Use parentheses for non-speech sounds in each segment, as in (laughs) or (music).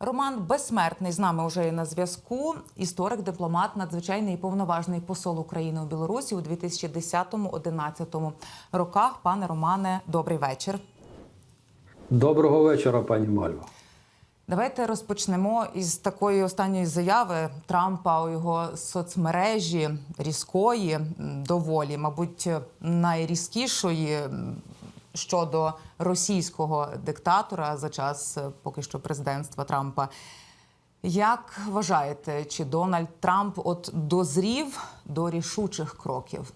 Роман Безсмертний з нами вже на зв'язку. Історик, дипломат, надзвичайний і повноважний посол України у Білорусі у 2010-2011 роках. Пане Романе, добрий вечір. Доброго вечора, пані Мальва. Давайте розпочнемо із такої останньої заяви Трампа у його соцмережі різкої, доволі, мабуть, найрізкішої щодо російського диктатора за час е, поки що президентства Трампа. Як вважаєте, чи Дональд Трамп от дозрів до рішучих кроків?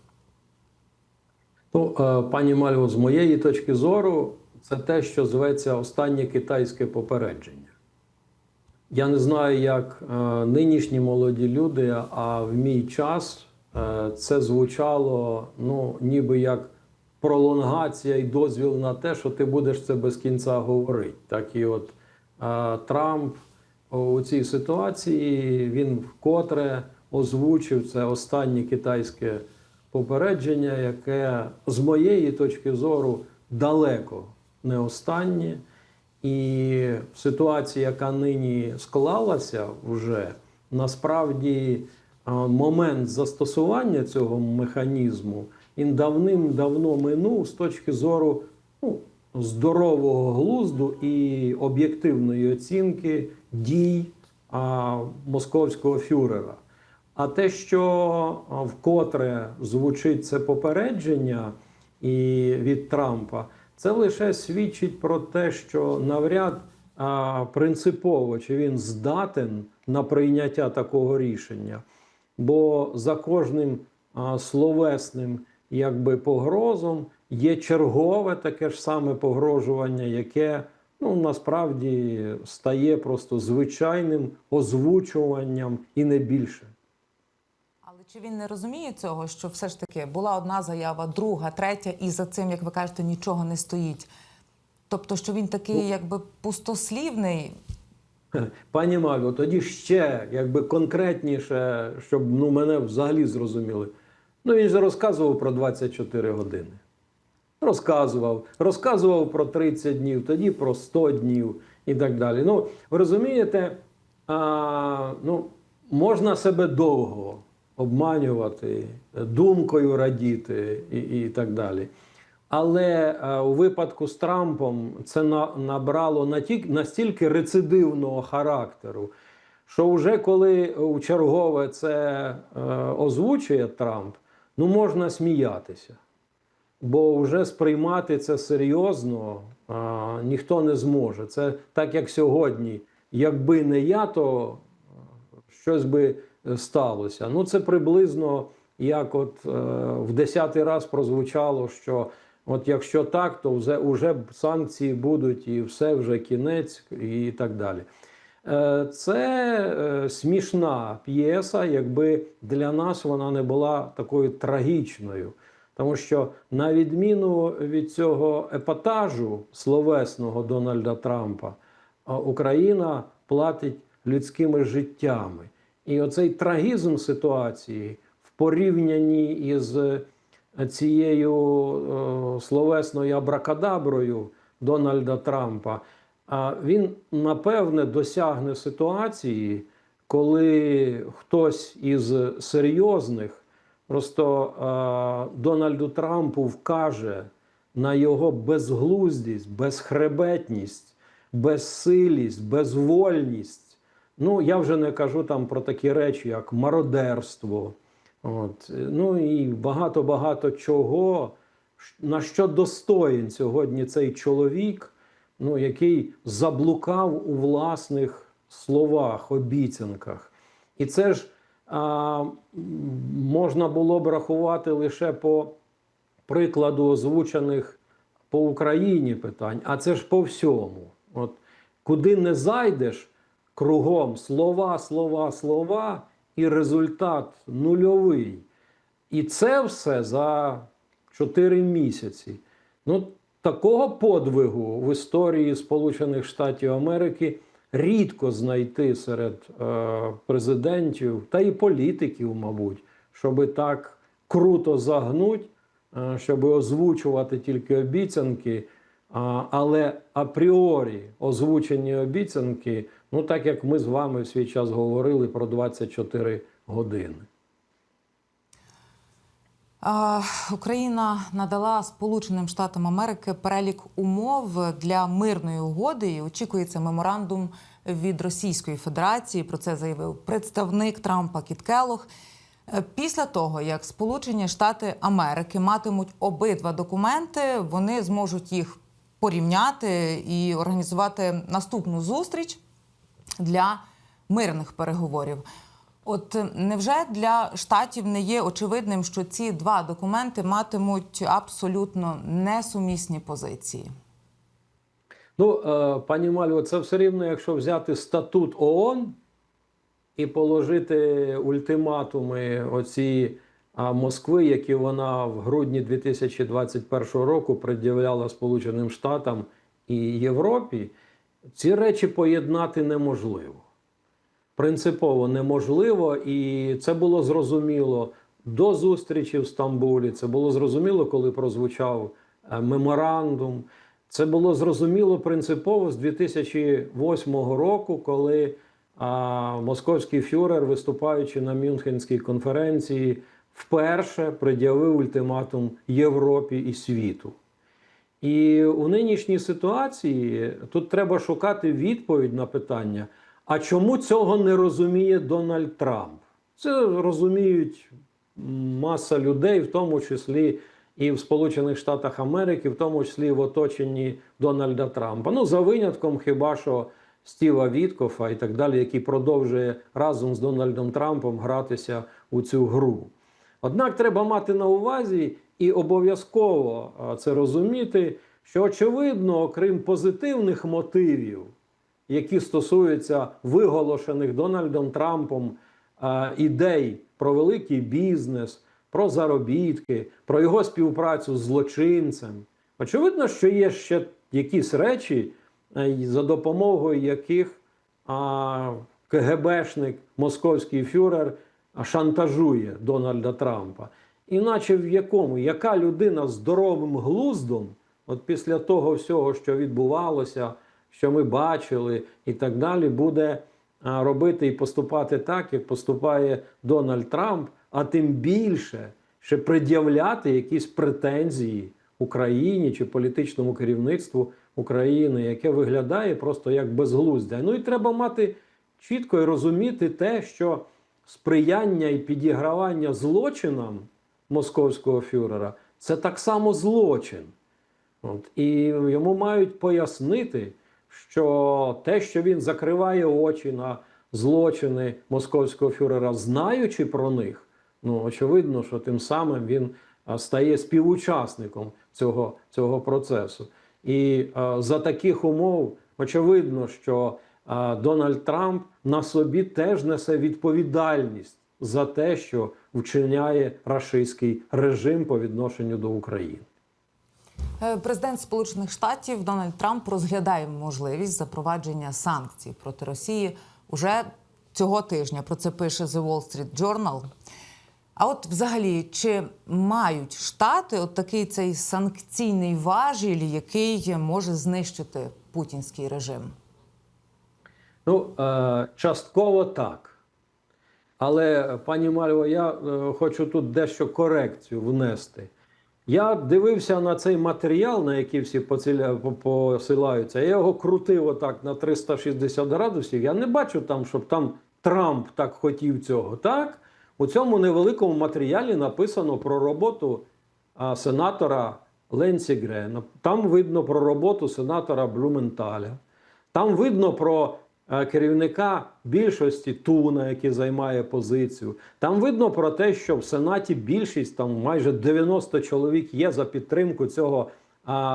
Ну, е, пані Мальво, з моєї точки зору, це те, що зветься останнє китайське попередження. Я не знаю, як е, нинішні молоді люди, а в мій час це звучало ну, ніби як пролонгація і дозвіл на те, що ти будеш це без кінця говорити. Так і от Трамп у цій ситуації він вкотре озвучив це останнє китайське попередження, яке з моєї точки зору далеко не останнє. І ситуація, яка нині склалася вже, насправді момент застосування цього механізму він давним-давно минув з точки зору ну, здорового глузду і об'єктивної оцінки дій а, московського фюрера. А те, що вкотре звучить це попередження і від Трампа, це лише свідчить про те, що навряд а, принципово чи він здатен на прийняття такого рішення. Бо за кожним а, словесним якби погрозом є чергове таке ж саме погрожування, яке ну насправді стає просто звичайним озвучуванням і не більше. Але чи він не розуміє цього, що все ж таки була одна заява, друга, третя, і за цим, як ви кажете, нічого не стоїть? Тобто, що він такий, якби пустослівний, (laughs) Пані Мальво, тоді ще якби конкретніше, щоб ну, мене взагалі зрозуміли. Ну він же розказував про 24 години. Розказував, розказував про 30 днів, тоді про 100 днів і так далі. Ну, ви розумієте, а, ну, можна себе довго обманювати, думкою радіти і, і так далі. Але е, у випадку з Трампом це на, набрало наті- настільки рецидивного характеру, що вже коли у чергове це е, озвучує Трамп, ну можна сміятися. Бо вже сприймати це серйозно а, ніхто не зможе. Це так, як сьогодні. Якби не я, то щось би е, сталося. Ну, це приблизно як от е, в десятий раз прозвучало, що от якщо так, то вже, вже санкції будуть і все вже кінець, і так далі. Е, Це е, смішна п'єса, якби для нас вона не була такою трагічною. Тому що, на відміну від цього епатажу словесного Дональда Трампа, Україна платить людськими життями. І оцей трагізм ситуації в порівнянні із цією е, словесною абракадаброю Дональда Трампа, він напевне досягне ситуації, коли хтось із серйозних просто Дональду Трампу вкаже на його безглуздість, безхребетність, безсилість, безвольність. Ну, я вже не кажу там про такі речі, як мародерство. От. Ну і багато-багато чого, на що достоїн сьогодні цей чоловік, ну, який заблукав у власних словах, обіцянках. І це ж а, можна було б рахувати лише по прикладу озвучених по Україні питань, а це ж по всьому. От куди не зайдеш кругом слова, слова, слова, і результат нульовий. І це все за 4 місяці. Ну, такого подвигу в історії Сполучених Штатів Америки рідко знайти серед е, президентів та і політиків, мабуть, щоби так круто загнуть, е, щоб озвучувати тільки обіцянки, А, але апріорі озвучені обіцянки, ну так як ми з вами в свій час говорили про 24 години. Україна надала Сполученим Штатам Америки перелік умов для мирної угоди. І очікується меморандум від Російської Федерації. Про це заявив представник Трампа Кіт Келлог. Е, Після того, як Сполучені Штати Америки матимуть обидва документи, вони зможуть їх порівняти і організувати наступну зустріч для мирних переговорів. От е, невже для штатів не є очевидним, що ці два документи матимуть абсолютно несумісні позиції? Ну, е, пані Мальво, це все рівно, якщо взяти статут ООН і положити ультиматуми оці Москви, які вона в грудні 2021 року пред'являла Сполученим Штатам і Європі, ці речі поєднати неможливо. Принципово неможливо, і це було зрозуміло до зустрічі в Стамбулі. Це було зрозуміло, коли прозвучав е, меморандум. Це було зрозуміло принципово з 2008 року, коли а, московський фюрер, виступаючи на Мюнхенській конференції, вперше пред'явив ультиматум Європі і світу. І у нинішній ситуації тут треба шукати відповідь на питання: а чому цього не розуміє Дональд Трамп? Це розуміють маса людей, в тому числі і в Сполучених Штатах Америки, в тому числі і в оточенні Дональда Трампа. Ну, за винятком хіба що Стіва Віткофа і так далі, який продовжує разом з Дональдом Трампом гратися у цю гру. Однак треба мати на увазі і обов'язково це розуміти, що очевидно, окрім позитивних мотивів, які стосуються виголошених Дональдом Трампом а, ідей про великий бізнес, про заробітки, про його співпрацю з злочинцем. Очевидно, що є ще якісь речі, е, за допомогою яких КГБшник, московський фюрер шантажує Дональда Трампа. Іначе в якому, яка людина здоровим глуздом, от після того всього, що відбувалося, що ми бачили, і так далі, буде робити і поступати так, як поступає Дональд Трамп, а тим більше ще пред'являти якісь претензії Україні чи політичному керівництву України, яке виглядає просто як безглуздя. Ну і треба мати чітко і розуміти те, що сприяння і підігравання злочинам московського фюрера це так само злочин. От, і йому мають пояснити, що те, що він закриває очі на злочини московського фюрера, знаючи про них, ну очевидно, що тим самим він стає співучасником цього, цього процесу. І а, за таких умов очевидно, що а, Дональд Трамп на собі теж несе відповідальність за те, що вчиняє рашистський режим по відношенню до України. Е, Президент Сполучених Штатів Дональд Трамп розглядає можливість запровадження санкцій проти Росії уже цього тижня. Про це пише The Wall Street Journal. А от взагалі, чи мають штати от такий цей санкційний важіль, який може знищити путінський режим? Ну, е, частково так. Але, пані Мальво, я е, хочу тут дещо корекцію внести. Я дивився на цей матеріал, на який всі посилаються. Я його крутив отак на 360 градусів. Я не бачу там, щоб там Трамп так хотів цього. Так, у цьому невеликому матеріалі написано про роботу а, сенатора Ленсі Грена. Там видно про роботу сенатора Блюменталя. Там видно про керівника більшості Туна, який займає позицію. Там видно про те, що в Сенаті більшість, там майже 90 чоловік є за підтримку цього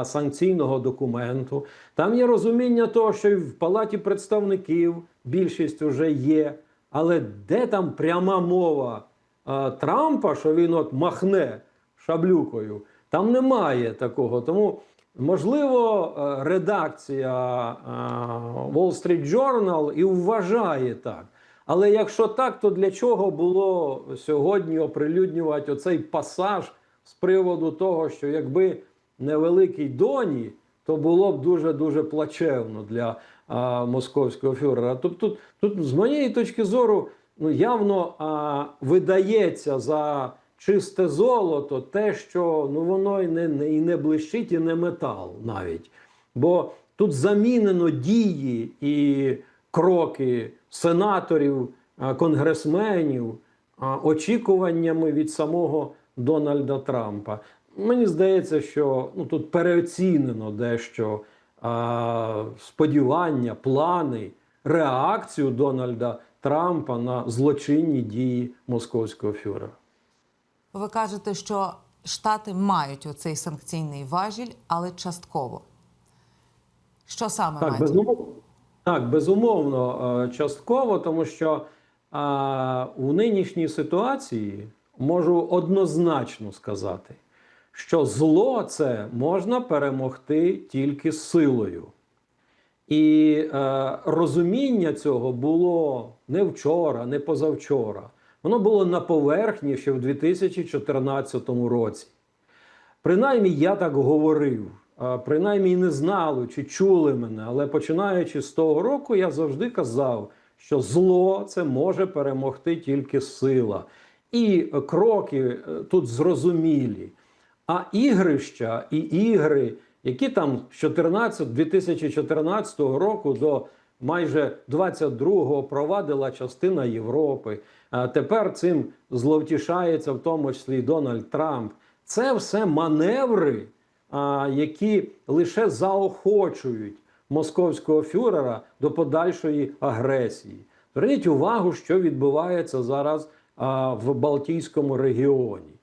санкційного документу. Там є розуміння того, що і в Палаті представників більшість вже є. Але де там пряма мова а, Трампа, що він от махне шаблюкою, там немає такого. Тому, можливо, е, редакція е, Wall Street Journal і вважає так. Але якщо так, то для чого було сьогодні оприлюднювати оцей пасаж з приводу того, що якби невеликий доні, то було б дуже дуже плачевно для а, московського фюрера. Тобто, тут, тут, з моєї точки зору, ну явно а, видається за чисте золото те, що ну воно і не, і не блищить, і не метал навіть. Бо тут замінено дії і кроки сенаторів, конгресменів очікуваннями від самого Дональда Трампа. Мені здається, що ну, тут переоцінено дещо а, сподівання, плани, реакцію Дональда Трампа на злочинні дії московського фюрера. Ви кажете, що Штати мають оцей санкційний важіль, але частково. Що саме Так, мають? безумовно. Так, безумовно, е, частково, тому що а, у нинішній ситуації можу однозначно сказати, що зло це можна перемогти тільки силою. І е, розуміння цього було не вчора, не позавчора. Воно було на поверхні ще в 2014 році. Принаймні я так говорив, принаймні не знали чи чули мене, але починаючи з того року, я завжди казав, що зло це може перемогти тільки сила. І кроки е, тут зрозумілі. А ігрища і ігри, які там з 14, 2014 року до майже 22-го провадила частина Європи. Тепер цим зловтішається в тому числі Дональд Трамп. Це все маневри, які лише заохочують московського фюрера до подальшої агресії. Зверніть увагу, що відбувається зараз в Балтійському регіоні.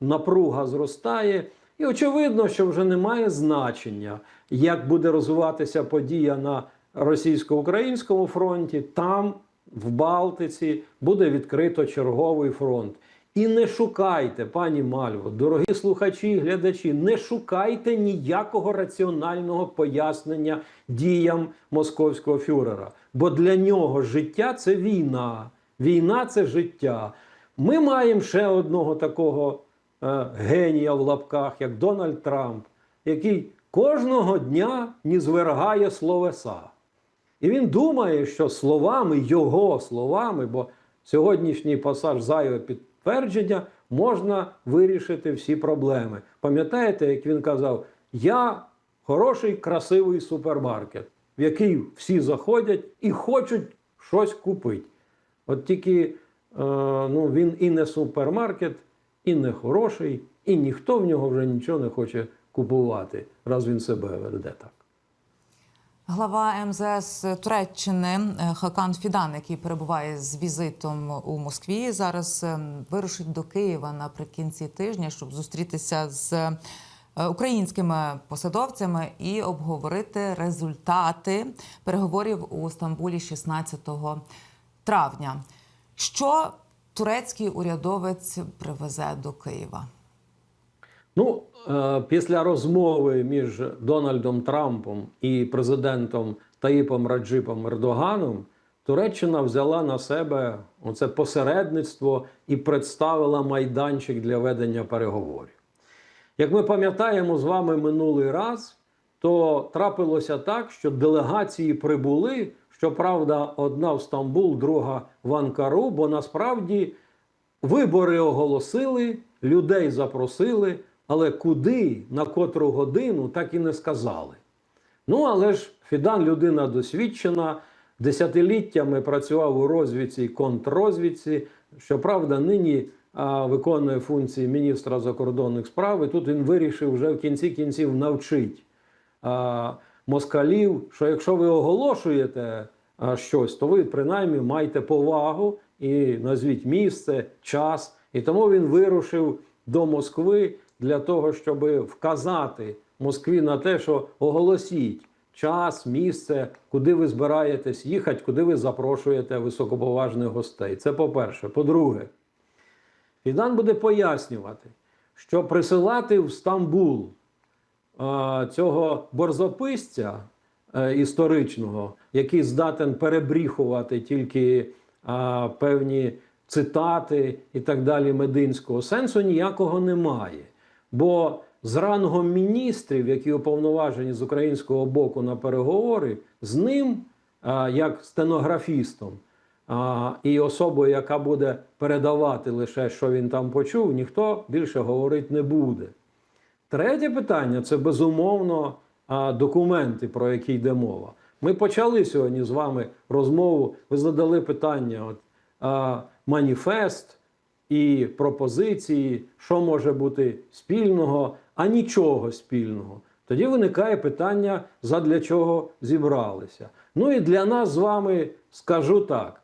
Напруга зростає, і очевидно, що вже немає значення, як буде розвиватися подія на російсько-українському фронті. Там, в Балтиці, буде відкрито черговий фронт. І не шукайте, пані Мальво, дорогі слухачі і глядачі, не шукайте ніякого раціонального пояснення діям московського фюрера. Бо для нього життя це війна. Війна це життя. Ми маємо ще одного такого е, генія в лапках, як Дональд Трамп, який кожного дня нізвергає словеса. І він думає, що словами, його словами, бо сьогоднішній пасаж зайве підтвердження, можна вирішити всі проблеми. Пам'ятаєте, як він казав: Я хороший, красивий супермаркет, в який всі заходять і хочуть щось купити. От тільки е, ну, він і не супермаркет, і не хороший, і ніхто в нього вже нічого не хоче купувати, раз він себе веде так. Глава МЗС Туреччини е, Хакан Фідан, який перебуває з візитом у Москві, зараз е, вирушить до Києва наприкінці тижня, щоб зустрітися з е, українськими посадовцями і обговорити результати переговорів у Стамбулі 16 травня. Що турецький урядовець привезе до Києва? Ну, е, після розмови між Дональдом Трампом і президентом Таїпом Раджипом Ердоганом Туреччина взяла на себе оце посередництво і представила майданчик для ведення переговорів. Як ми пам'ятаємо з вами минулий раз, то трапилося так, що делегації прибули. Щоправда, одна в Стамбул, друга в Анкару, бо насправді вибори оголосили, людей запросили, але куди, на котру годину, так і не сказали. Ну, але ж Фідан людина досвідчена, десятиліттями працював у розвідці і контррозвідці. Щоправда, нині а, виконує функції міністра закордонних справ. І тут він вирішив вже в кінці кінців навчить а, москалів, що якщо ви оголошуєте а, щось, то ви принаймні маєте повагу і назвіть місце, час. І тому він вирушив до Москви для того, щоб вказати Москві на те, що оголосіть час, місце, куди ви збираєтесь їхати, куди ви запрошуєте високоповажних гостей. Це по-перше. По-друге, Фідан буде пояснювати, що присилати в Стамбул а, цього борзописця е, історичного, який здатен перебріхувати тільки а, певні цитати і так далі Мединського, сенсу ніякого немає. Бо з рангом міністрів, які уповноважені з українського боку на переговори, з ним, як стенографістом, і особою, яка буде передавати лише, що він там почув, ніхто більше говорити не буде. Третє питання це безумовно документи, про які йде мова. Ми почали сьогодні з вами розмову. Ви задали питання: от, маніфест і пропозиції, що може бути спільного, а нічого спільного. Тоді виникає питання, задля чого зібралися. Ну і для нас з вами скажу так: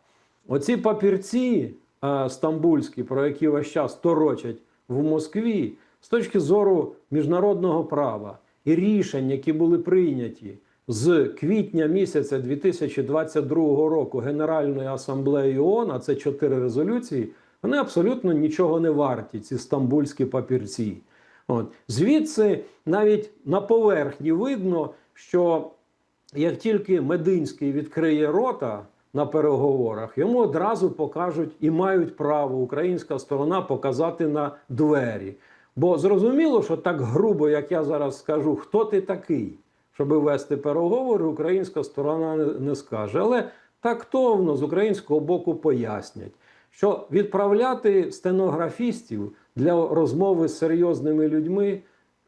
оці папірці а, стамбульські, про які весь час торочать в Москві, з точки зору міжнародного права і рішень, які були прийняті з квітня місяця 2022 року Генеральною асамблеєю ООН, а це чотири резолюції, вони абсолютно нічого не варті, ці стамбульські папірці. От. Звідси навіть на поверхні видно, що як тільки Мединський відкриє рота на переговорах, йому одразу покажуть і мають право українська сторона показати на двері. Бо зрозуміло, що так грубо, як я зараз скажу, хто ти такий, щоб вести переговори, українська сторона не, скаже. Але тактовно з українського боку пояснять, що відправляти стенографістів для розмови з серйозними людьми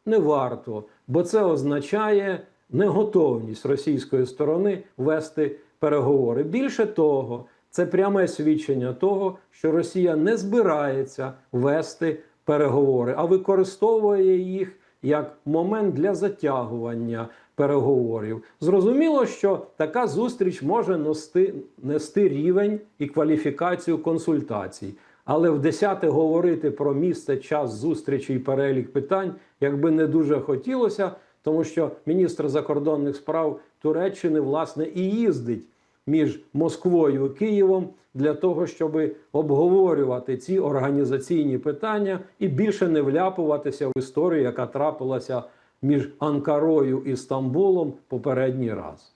не варто, бо це означає неготовність російської сторони вести переговори. Більше того, це пряме свідчення того, що Росія не збирається вести переговори, а використовує їх як момент для затягування переговорів. Зрозуміло, що така зустріч може нести, нести рівень і кваліфікацію консультацій. Але в десяте говорити про місце, час зустрічі і перелік питань, якби не дуже хотілося, тому що міністр закордонних справ Туреччини власне і їздить між Москвою і Києвом для того, щоб обговорювати ці організаційні питання і більше не вляпуватися в історію, яка трапилася між Анкарою і Стамбулом попередній раз.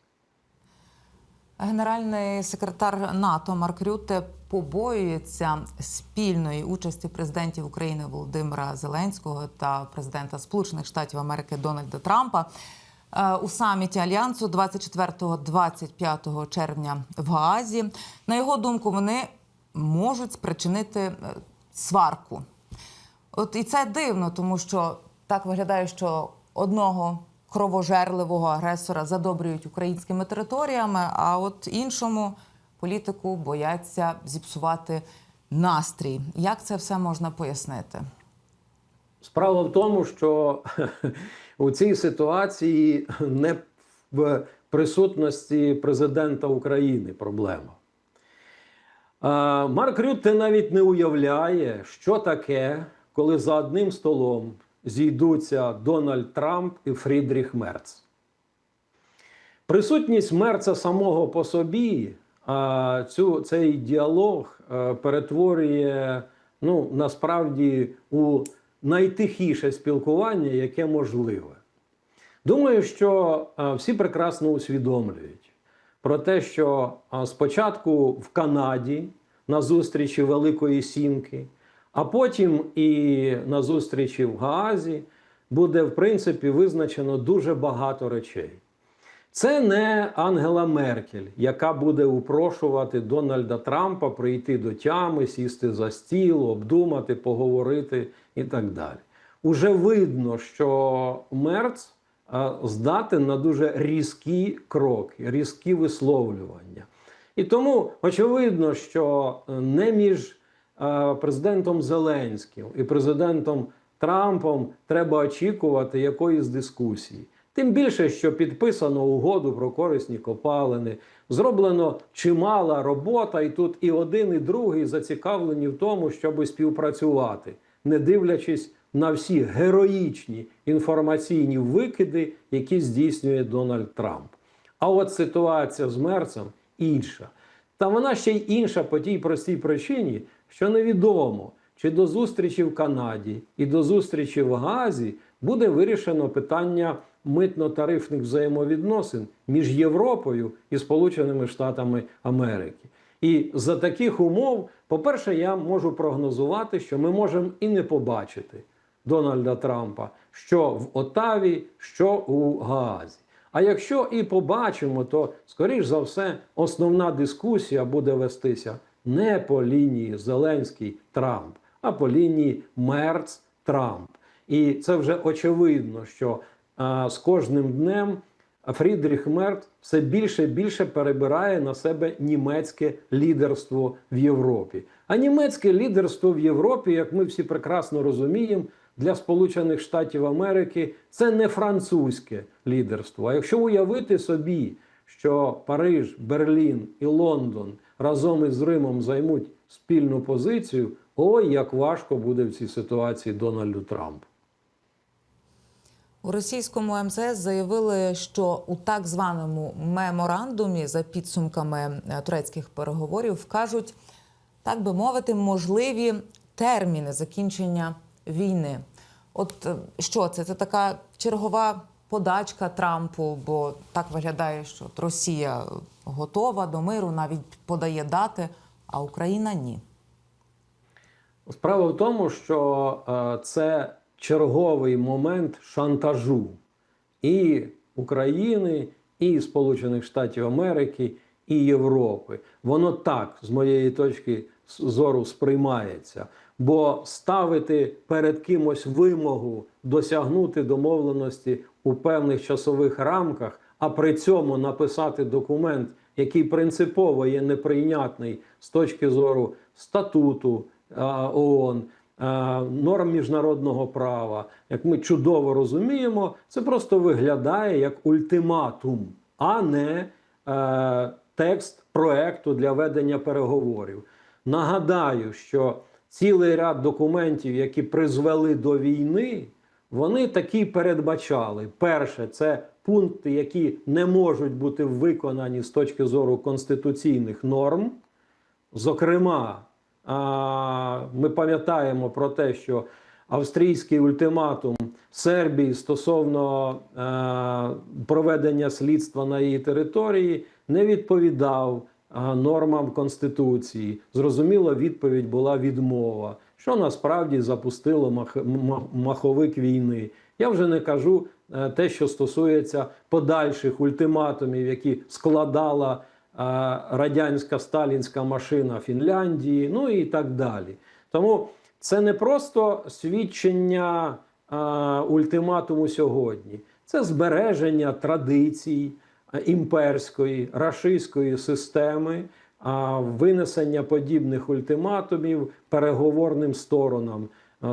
Генеральний секретар НАТО Марк Рютте побоюється спільної участі президентів України Володимира Зеленського та президента Сполучених Штатів Америки Дональда Трампа е, у саміті альянсу 24-25 червня в Гаазі. На його думку, вони можуть спричинити е, сварку. От і це дивно, тому що так виглядає, що одного кровожерливого агресора задобрюють українськими територіями, а от іншому політику бояться зіпсувати настрій. Як це все можна пояснити? Справа в тому, що (laughs) у цій ситуації не в присутності президента України проблема. Марк Рютте навіть не уявляє, що таке, коли за одним столом зійдуться Дональд Трамп і Фрідріх Мерц. Присутність Мерца самого по собі а, цю, цей діалог а, перетворює ну, насправді у найтихіше спілкування, яке можливе. Думаю, що а, всі прекрасно усвідомлюють про те, що а, спочатку в Канаді на зустрічі Великої Сімки, а потім і на зустрічі в Гаазі буде в принципі визначено дуже багато речей. Це не Ангела Меркель, яка буде упрошувати Дональда Трампа прийти до тями, сісти за стіл, обдумати, поговорити і так далі. Уже видно, що Мерц здатен на дуже різкі кроки, різкі висловлювання. І тому очевидно, що е, не між е, президентом Зеленським і президентом Трампом треба очікувати якоїсь дискусії. Тим більше, що підписано угоду про корисні копалини, зроблено чимала робота, і тут і один, і другий зацікавлені в тому, щоб співпрацювати, не дивлячись на всі героїчні інформаційні викиди, які здійснює Дональд Трамп. А от ситуація з Мерцем інша. Та вона ще й інша по тій простій причині, що невідомо, чи до зустрічі в Канаді і до зустрічі в Газі буде вирішено питання митно-тарифних взаємовідносин між Європою і Сполученими Штатами Америки. І за таких умов, по-перше, я можу прогнозувати, що ми можемо і не побачити Дональда Трампа, що в Отаві, що у Гаазі. А якщо і побачимо, то скоріш за все основна дискусія буде вестися не по лінії Зеленський Трамп, а по лінії Мерц Трамп. І це вже очевидно, що а, з кожним днем Фрідріх Мерц все більше і більше перебирає на себе німецьке лідерство в Європі. А німецьке лідерство в Європі, як ми всі прекрасно розуміємо, для Сполучених Штатів Америки це не французьке лідерство. А якщо уявити собі, що Париж, Берлін і Лондон разом із Римом займуть спільну позицію, ой, як важко буде в цій ситуації Дональду Трампу. У російському МЗС заявили, що у так званому меморандумі за підсумками е, турецьких переговорів вкажуть, так би мовити, можливі терміни закінчення війни. От е, що це? Це така чергова подачка Трампу, бо так виглядає, що Росія готова до миру, навіть подає дати, а Україна ні. Справа в тому, що е, це черговий момент шантажу і України, і Сполучених Штатів Америки, і Європи. Воно так, з моєї точки зору, сприймається. Бо ставити перед кимось вимогу досягнути домовленості у певних часових рамках, а при цьому написати документ, який принципово є неприйнятний з точки зору статуту ООН, норм міжнародного права, як ми чудово розуміємо, це просто виглядає як ультиматум, а не е, текст проекту для ведення переговорів. Нагадаю, що цілий ряд документів, які призвели до війни, вони такі передбачали. Перше, це пункти, які не можуть бути виконані з точки зору конституційних норм. Зокрема, ми пам'ятаємо про те, що австрійський ультиматум Сербії стосовно е, проведення слідства на її території не відповідав нормам Конституції. Зрозуміло, відповідь була відмова, що насправді запустило мах, маховик війни. Я вже не кажу е, те, що стосується подальших ультиматумів, які складала радянська сталінська машина Фінляндії, ну і так далі. Тому це не просто свідчення ультиматуму сьогодні, це збереження традицій імперської рашистської системи, винесення подібних ультиматумів переговорним сторонам.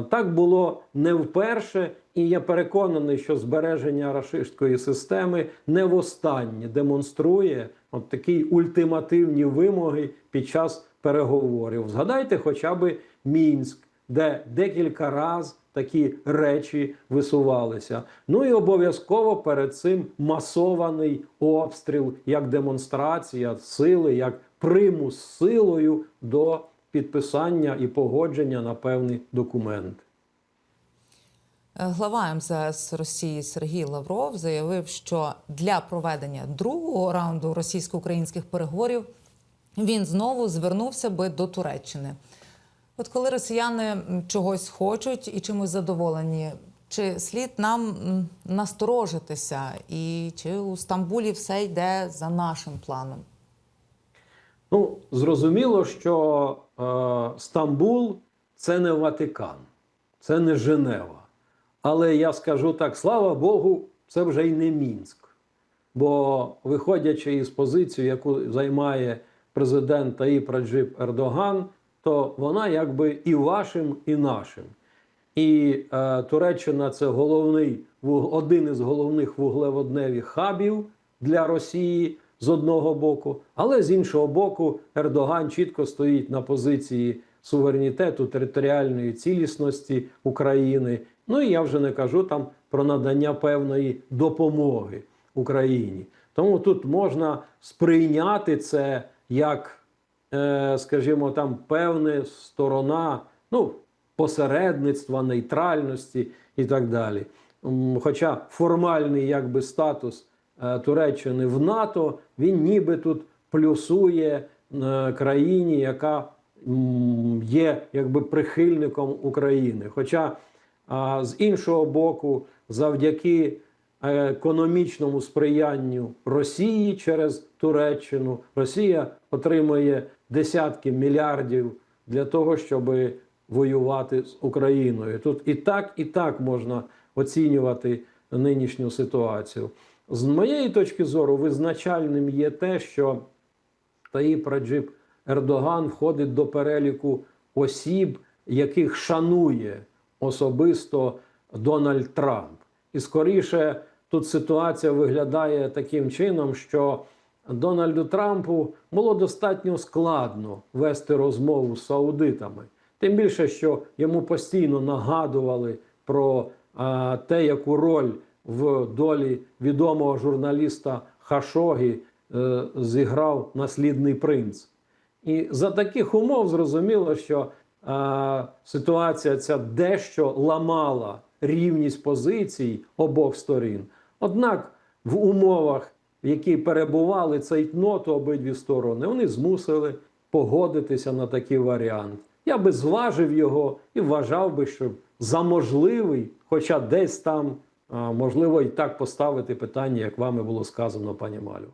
Так було не вперше, і я переконаний, що збереження рашистської системи не востаннє демонструє от такі ультимативні вимоги під час переговорів. Згадайте хоча б Мінськ, де декілька разів такі речі висувалися. Ну і обов'язково перед цим масований обстріл як демонстрація сили, як примус силою до підписання і погодження на певний документ. Глава МЗС Росії Сергій Лавров заявив, що для проведення другого раунду російсько-українських переговорів він знову звернувся би до Туреччини. От коли росіяни чогось хочуть і чимось задоволені, чи слід нам насторожитися, і чи у Стамбулі все йде за нашим планом? Ну, зрозуміло, що е, Стамбул це не Ватикан, це не Женева. Але я скажу так: слава Богу, це вже й не Мінськ. Бо виходячи із позиції, яку займає президент Таїп Раджип Ердоган, то вона якби і вашим, і нашим. І е, Туреччина це головний один із головних вуглеводневих хабів для Росії з одного боку, але з іншого боку, Ердоган чітко стоїть на позиції суверенітету, територіальної цілісності України. Ну і я вже не кажу там про надання певної допомоги Україні. Тому тут можна сприйняти це як, скажімо, там певна сторона, ну, посередництва, нейтральності і так далі. Хоча формальний якби статус е, Туреччини в НАТО, він ніби тут плюсує е, країні, яка є якби прихильником України. Хоча з іншого боку, завдяки е, економічному сприянню Росії через Туреччину, Росія отримує десятки мільярдів для того, щоб воювати з Україною. Тут і так, і так можна оцінювати нинішню ситуацію. З моєї точки зору, визначальним є те, що Таїп Раджип Ердоган входить до переліку осіб, яких шанує особисто Дональд Трамп. І скоріше тут ситуація виглядає таким чином, що Дональду Трампу було достатньо складно вести розмову з саудитами. Тим більше, що йому постійно нагадували про а, те, яку роль в долі відомого журналіста Хашогі е, зіграв наслідний принц. І за таких умов зрозуміло, що е, ситуація ця дещо ламала рівність позицій обох сторін. Однак в умовах, в які перебували цейтноту обидві сторони, вони змусили погодитися на такий варіант. Я би зважив його і вважав би, що за можливий, хоча десь там, можливо, і так поставити питання, як вами було сказано, пані Малю.